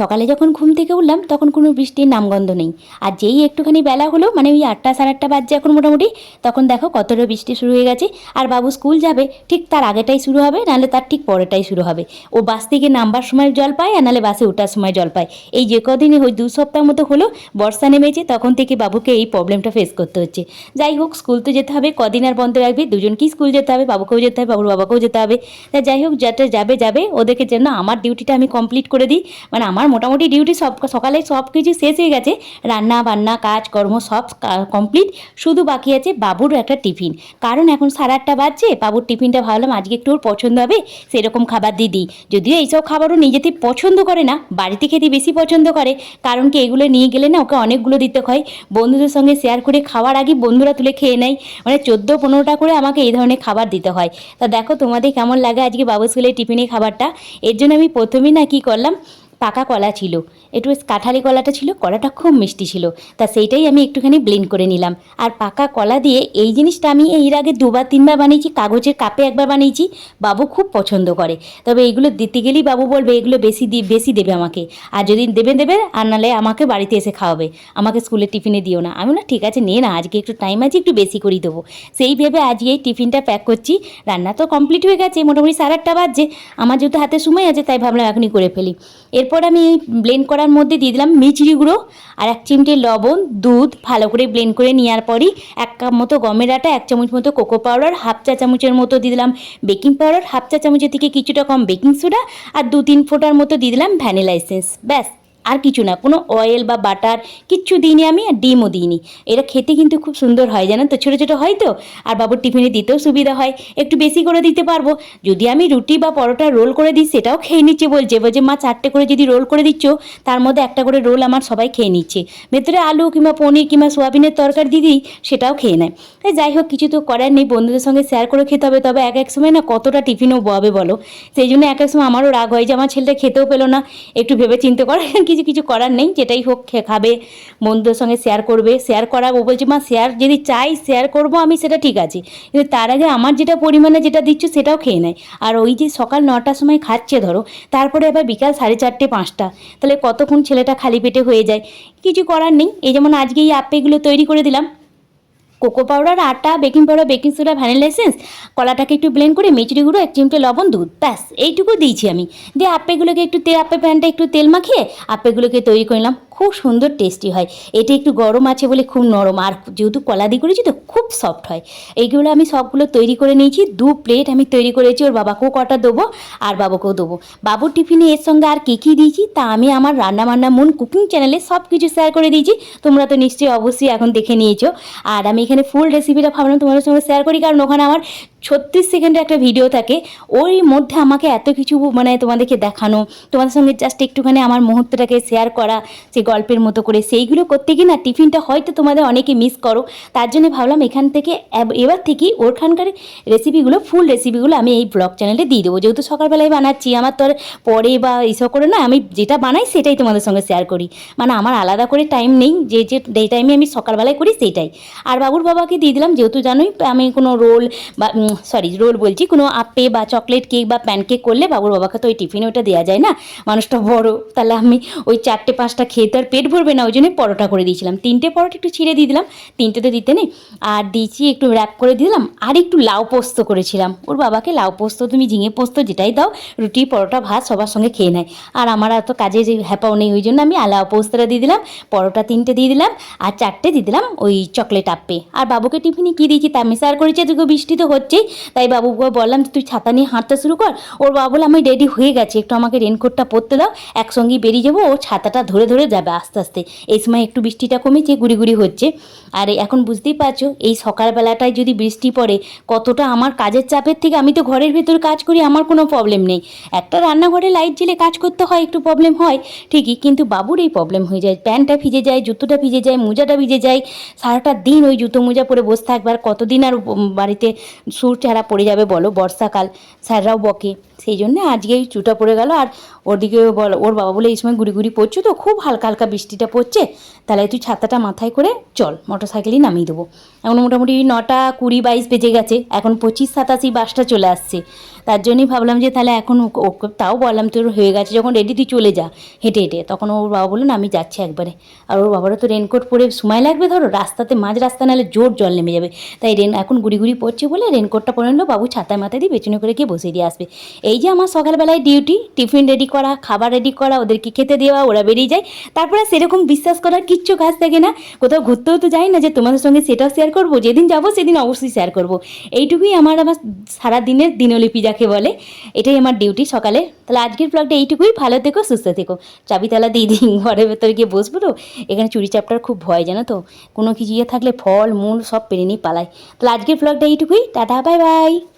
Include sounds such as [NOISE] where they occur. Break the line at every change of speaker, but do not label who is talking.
সকালে যখন ঘুম থেকে উঠলাম, তখন কোনো বৃষ্টির নামগন্ধ নেই। আর যেই একটুখানি বেলা হলো মানে ওই আটটা সাড়ে আটটা বাজছে এখন মোটামুটি, তখন দেখো কতটা বৃষ্টি শুরু হয়ে গেছে। আর বাবু স্কুল যাবে, ঠিক তার আগেটাই শুরু হবে, নাহলে তার ঠিক পরেটাই শুরু হবে। ও বাস থেকে নামবার সময় জল পায়, আর নাহলে বাসে ওঠার সময় জল পায়। এই যে কদিনে ওই দু সপ্তাহ মতো হলো, বর্ষা নেমেছে, তখন থেকে বাবুকে এই প্রবলেমটা ফেস করতে হচ্ছে। যাই হোক স্কুল তো যেতে হবে, কদিন আর বন্ধ রাখবে দুজনকেই স্কুল যেতে হবে, বাবুকেও যেতে হবে, বাবুর বাবাকেও যেতে হবে। তা যাই হোক যাতে যাবে যাবে, ওদেরকে যেন আমার ডিউটিটা আমি কমপ্লিট করে দিই। মানে আমার মোটামুটি ডিউটি সব, সকালে সব কিছু শেষ হয়ে গেছে। রান্না বান্না কাজ কর্ম সব কমপ্লিট শুধু বাকি আছে বাবুর একটা টিফিন। কারণ এখন সাড়ে আটটা বাজছে, বাবুর টিফিনটা ভাবলাম আজকে একটু ওর পছন্দ হবে, সেরকম খাবার দিয়ে দিই। যদিও এইসব খাবারও নিজেতে পছন্দ করে না, বাড়িতে খেতে বেশি পছন্দ করে, কারণ কি এগুলো নিয়ে গেলে না ওকে অনেকগুলো দিতে হয়। বন্ধুদের সঙ্গে শেয়ার করে খাওয়ার আগে বন্ধুরা তুলে খেয়ে নেয়। মানে চোদ্দ পনেরোটা করে আমাকে এই ধরনের খাবার দিতে হয়। তা দেখো তোমাদের কেমন লাগে আজকে বাবু স্কুলের টিফিনে খাবারটা? এর জন্য আমি প্রথমেই না কী করলাম পাকা কলা ছিল। একটু কাঁঠালি কলাটা ছিল, কলাটা খুব মিষ্টি ছিল। তা সেইটাই আমি একটুখানি ব্লেন্ড করে নিলাম। আর পাকা কলা দিয়ে এই জিনিসটা আমি এর আগে দুবার, তিনবার বানিয়েছি, কাগজের কাপে একবার বানিয়েছি, বাবু খুব পছন্দ করে। তবে এইগুলো দিতে গেলেই বাবু বলবে, এগুলো বেশি দি, বেশি দেবে আমাকে। আর যদি দেবে দেবে, আর নাহলে আমাকে বাড়িতে এসে খাওয়াবে। আমাকে স্কুলের টিফিনে দিও না। আমি না ঠিক আছে, নে না, আজকে একটু টাইম আছে, একটু বেশি করেই দেবো। সেই ভেবে আজকে এই টিফিনটা প্যাক করছি। রান্না তো কমপ্লিট হয়ে গেছে, মোটামুটি সাড়ে আটটা বাজছে। আমার যেহেতু হাতে সময় আছে, তাই ভাবলাম এখনই করে ফেলি। এরপর আমি এই ব্লেন্ড করার মধ্যে দিয়ে দিলাম মিচড়ি গুঁড়ো আর এক চিমটে লবণ, দুধ, ভালো করে ব্লেন্ড করে নেওয়ার পরই এক কাপ মতো গমের আটা, এক চামচ মতো কোকো পাউডার হাফ চা চামচের মতো দিয়ে দিলাম বেকিং পাউডার হাফ চা চামচের থেকে কিছুটা কম বেকিং সোডা আর দু তিন ফোঁটার মতো দিয়ে দিলাম ভ্যানিলা এসেন্স ব্যাস। আর কিছু না, কোনো অয়েল বা বাটার কিচ্ছু দিইনি আমি আর ডিমও দিইনি। এটা খেতে কিন্তু খুব সুন্দর হয়, জানেন তো? ছোটো ছোটো হয় তো? আর বাবুর টিফিনে দিতেও সুবিধা হয়। একটু বেশি করে দিতে পারব। যদি আমি রুটি বা পরোটা রোল করে দিই, সেটাও খেয়ে নিচ্ছে বলছে বলছে, মা, চারটে করে যদি রোল করে দিচ্ছ, তার মধ্যে একটা করে রোল আমার সবাই খেয়ে নিচ্ছে। ভেতরে আলু কিংবা পনির কিংবা সোয়াবিনের তরকারি দিয়ে দিই সেটাও খেয়ে নেয়। তাই যাই হোক, কিছু তো করার নেই, বন্ধুদের সঙ্গে শেয়ার করে খেতে হবে। তবে এক এক সময় না কতটা টিফিনও ববে বলো? সেই জন্য এক এক সময় আমারও রাগ হয় যে, আমার ছেলেটা খেতেও পেল না। একটু ভেবে চিন্তে করে, [LAUGHS] কিছু কিছু করার নেই, যেটাই হোক খাবে, বন্ধুদের সঙ্গে শেয়ার করবে শেয়ার করা, ও বলছে, মা শেয়ার যদি চাই শেয়ার করব আমি, সেটা ঠিক আছে। কিন্তু তার আগে আমার যেটা পরিমাণে যেটা দিচ্ছ, সেটাও খেয়ে নেয়। আর ওই যে সকাল নটার সময় খাচ্ছে, ধরো, তারপরে আবার বিকাল সাড়ে চারটে, পাঁচটা, তাহলে কতক্ষণ ছেলেটা খালি পেটে হয়ে যায়? কিছু করার নেই। এই যেমন আজকে এই আপেগুলো তৈরি করে দিলাম কোকো পাউডার, আটা, baking powder, baking soda, vanilla essence, কলাটাকে একটু ব্লেন্ড করে মেচুরি গুঁড়ো, এক চিমটে লবণ, দুধ, ব্যাস, এইটুকু দিয়েছি আমি। দিয়ে আপেগুলোকে একটু তেল আপে প্যানটা একটু তেল মাখিয়ে আপেগুলোকে তৈরি করলাম খুব সুন্দর টেস্টি হয়। এটা একটু গরম আছে বলে খুব নরম। আর যেহেতু কলা দিয়ে করেছি তো খুব সফট হয়। এইগুলো আমি সবগুলো তৈরি করে নিয়েছি। দু প্লেট আমি তৈরি করেছি। ওর বাবাকেও কটা দেবো, আর বাবাকেও দেবো। বাবুর টিফিনে এর সঙ্গে আর কী কী দিয়েছি তা আমি আমার রান্না বান্না মন কুকিং চ্যানেলে সব কিছু শেয়ার করে দিয়েছি। তোমরা তো নিশ্চয়ই অবশ্যই এখন দেখে নিয়েছো। আর আমি এখানে ফুল রেসিপিটা ভাবলাম তোমাদের সঙ্গে শেয়ার করি। কারণ ওখানে আমার ছত্রিশ সেকেন্ডের একটা ভিডিও থাকে ওই মধ্যে আমাকে এত কিছু মানে তোমাদেরকে দেখানো, তোমাদের সঙ্গে জাস্ট একটুখানি আমার মুহূর্তটাকে শেয়ার করা, সেই গল্পের মতো করে, সেইগুলো করতে গিয়ে না টিফিনটা হয়তো তোমাদের অনেকে মিস করো, তার জন্য ভাবলাম এখান থেকে এবার থেকে ওরখানকার রেসিপিগুলো ফুল রেসিপিগুলো আমি এই ব্লগ চ্যানেলে দিয়ে দেবো। যেহেতু সকালবেলায় বানাচ্ছি, আমার তো আর পরে বা এইসব করে না, আমি যেটা বানাই সেটাই তোমাদের সঙ্গে শেয়ার করি। মানে আমার আলাদা করে টাইম নেই, যে যে টাইমে আমি সকালবেলায় করি সেইটাই। আর বাবুর বাবাকে দিয়ে দিলাম, যেহেতু জানোই আমি কোনো রোল বা সরি রোল বলছি, কোনো আপে বা চকলেট কেক বা প্যানকেক করলে বাবুর বাবাকে তো ওই টিফিনে ওটা দেওয়া যায় না? মানুষটা বড়, তাহলে আমি ওই চারটে পাঁচটা খেয়ে তো আর পেট ভরবে না, ওই জন্য পরোটা করে দিয়েছিলাম। তিনটে পরোটা একটু ছিঁড়ে দিয়ে দিলাম, তিনটে তো দিতে নেই। আর দিয়েছি একটু র্যাপ করে দিলাম, আর একটু লাউ পোস্ত করেছিলাম। ওর বাবাকে লাউ পোস্ত, তুমি ঝিঙে পোস্ত যেটাই দাও, রুটি, পরোটা, ভাত সবার সঙ্গে খেয়ে নেয়। আর আমার এত কাজে যে হ্যাপাও নেই, ওই জন্য আমি লাউ পোস্তটা দিয়ে দিলাম, পরোটা তিনটে দিয়ে দিলাম, আর চারটে দিয়ে দিলাম ওই চকলেট আপে। আর বাবুকে টিফিনে কী দিয়েছি তা আমি শেয়ার করেছি এদিকে বৃষ্টি তো হচ্ছেই তাই বাবুকে বললাম যে তুই ছাতা নিয়ে হাঁটতে শুরু কর। ওর বাবা বলে আমি রেডি হয়ে গেছি, একটু আমাকে রেনকোটটা পরতে দাও একসঙ্গেই বেরিয়ে যাব, ও ছাতাটা ধরে ধরে যাবে আস্তে আস্তে। এই সময় একটু বৃষ্টিটা কমেছে গুড়ি গুড়ি হচ্ছে। আর, এখন বুঝতেই পারছ, এই সকালবেলাটায় যদি বৃষ্টি পড়ে, কতটা আমার কাজের চাপের থেকে আমি তো ঘরের ভেতর কাজ করি, আমার কোনো প্রবলেম নেই। একটা রান্নাঘরে লাইট জ্বেলে কাজ করতে হয়, একটু প্রবলেম হয়, ঠিকই, কিন্তু বাবুর এই প্রবলেম হয়ে যায়। প্যান্টটা ভিজে যায়, জুতোটা ভিজে যায়, মোজাটা ভিজে যায়, সারাটা দিন ওই জুতো মোজা পরে বসে থাকবে, আর কতদিন আর বাড়িতে চারা পড়ে যাবে বলো, বর্ষাকাল, স্যাররাও বকে। সেই জন্য আজকেই চুটা পড়ে গেল আর ওদিকে বল, ওর বাবা বলে এই সময় গুড়ি গুড়ি পড়ছে তো, খুব হালকা হালকা বৃষ্টিটা পড়ছে, তাহলে তুই ছাতাটা মাথায় করে চল মোটর সাইকেলই নামিয়ে দেবো। এখন মোটামুটি নটা কুড়ি বাইশ বেজে গেছে, এখন পঁচিশ সাতাশি বাসটা চলে আসছে। তার জন্যই ভাবলাম যে তাহলে এখন ওকে- তাও বললাম, তোর হয়ে গেছে, যখন রেডি তুই চলে যা। হেঁটে হেঁটে। তখন ওর বাবা বলল, না, আমি যাচ্ছি একবারে। আর ওর বাবারও তো রেনকোট পরে সময় লাগবে, ধরো। রাস্তাতে মাঝ রাস্তা নাহলে জোর জল নেমে যাবে। তাই রেন এখন গুড়ি গুড়ি পড়ছে বলে রেনকোটটা পরে নিলো, বাবু ছাতায় মাথায় দিয়ে পেছনে করে গিয়ে বসিয়ে দিয়ে আসবে। এই যে আমার সকালবেলায় ডিউটি টিফিন রেডি করা, খাবার রেডি করা, ওদেরকে খেতে দেওয়া, ওরা বেরিয়ে যায়। তারপরে সেরকম বিশ্বাস করার কিচ্ছু কাজ থাকে না। কোথাও ঘুরতেও তো যাই না যে তোমাদের সঙ্গে সেটাও শেয়ার করব, যেদিন যাব সেদিন অবশ্যই শেয়ার করব। এইটুকুই আমার আমার সারা দিনের দিনলিপি যাকে বলে, এটাই আমার ডিউটি সকালে। তাহলে আজকের ব্লগটা এইটুকুই, ভালো থেকো, সুস্থ থেকো। চাবিতলা দিয়ে দিই, [LAUGHS] ঘরের ভেতরে গিয়ে বসবো তো, এখানে চুরি চাপটার খুব ভয়, জানো তো? কোনো কিছু ইয়ে থাকলে ফল, মূল সব পেরে নিয়ে পালায় তাহলে আজকের ব্লগটা এইটুকুই, টাটা বাই বাই